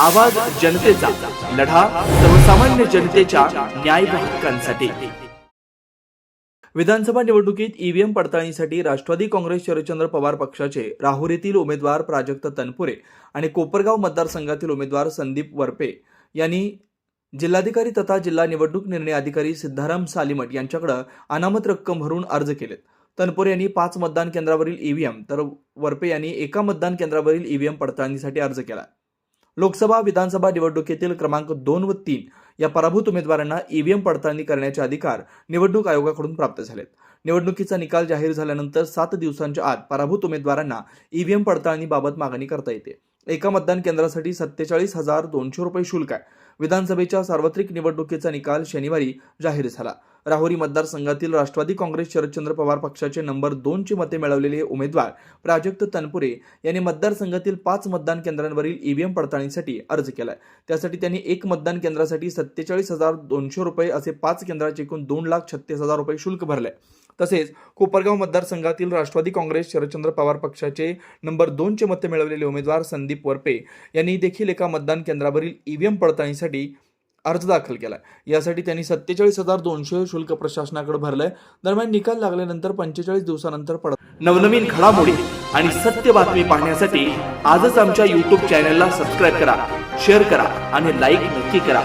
आवाज जनतेचा लढा सर्वसामान्य जनतेच्या न्याय हक्कांसाठी. विधानसभा निवडणुकीत ईव्हीएम पडताळणीसाठी राष्ट्रवादी काँग्रेस शरदचंद्र पवार पक्षाचे राहुरीतील उमेदवार प्राजक्त तनपुरे आणि कोपरगाव मतदारसंघातील उमेदवार संदीप वरपे यांनी जिल्हाधिकारी तथा जिल्हा निवडणूक निर्णय अधिकारी सिद्धाराम सालीमठ यांच्याकडे अनामत रक्कम भरून अर्ज केलेत. तनपुरे यांनी पाच मतदान केंद्रावरील ईव्हीएम तर वरपे यांनी एका मतदान केंद्रावरील ईव्हीएम पडताळणीसाठी अर्ज केला. लोकसभा विधानसभा निवडणुकीतील क्रमांक दोन व तीन या पराभूत उमेदवारांना ईव्हीएम पडताळणी करण्याचे अधिकार निवडणूक आयोगाकडून प्राप्त झालेत. निवडणुकीचा निकाल जाहीर झाल्यानंतर सात दिवसांच्या आत पराभूत उमेदवारांना ईव्हीएम पडताळणीबाबत मागणी करता येते. एका मतदान केंद्रासाठी सत्तेचाळीस हजार दोनशे रुपये शुल्क आहे. विधानसभेच्या सार्वत्रिक निवडणुकीचा निकाल शनिवारी जाहीर झाला. राहुरी मतदारसंघातील राष्ट्रवादी काँग्रेस शरदचंद्र पवार पक्षाचे नंबर दोनची मते मिळवलेले उमेदवार प्राजक्त तनपुरे यांनी मतदारसंघातील पाच मतदान केंद्रांवरील ईव्हीएम पडताळणीसाठी अर्ज केलाय. त्यासाठी त्यांनी एक मतदान केंद्रासाठी सत्तेचाळीस हजार दोनशे रुपये असे पाच केंद्राचे एकूण दोन लाख छत्तीस हजार रुपये शुल्क भरले. तसेच कोपरगाव मतदारसंघातील राष्ट्रवादी काँग्रेस शरदचंद्र पवार पक्षाचे नंबर दोनचे मते मिळवलेले उमेदवार संदीप वरपे यांनी देखील एका मतदान केंद्रावरील ईव्हीएम पडताळणीसाठी अर्ज दाखल केला यासाठी त्यांनी सत्तेचाळीस हजार दोनशे शुल्क प्रशासनाकडे भरलंय. दरम्यान निकाल लागल्यानंतर पंचेचाळीस दिवसानंतर पड नवनवीन घडामोडी आणि सत्य बातमी पाहण्यासाठी आजच आमच्या युट्यूब चॅनलला सबस्क्राईब करा शेअर करा आणि लाईक नक्की करा.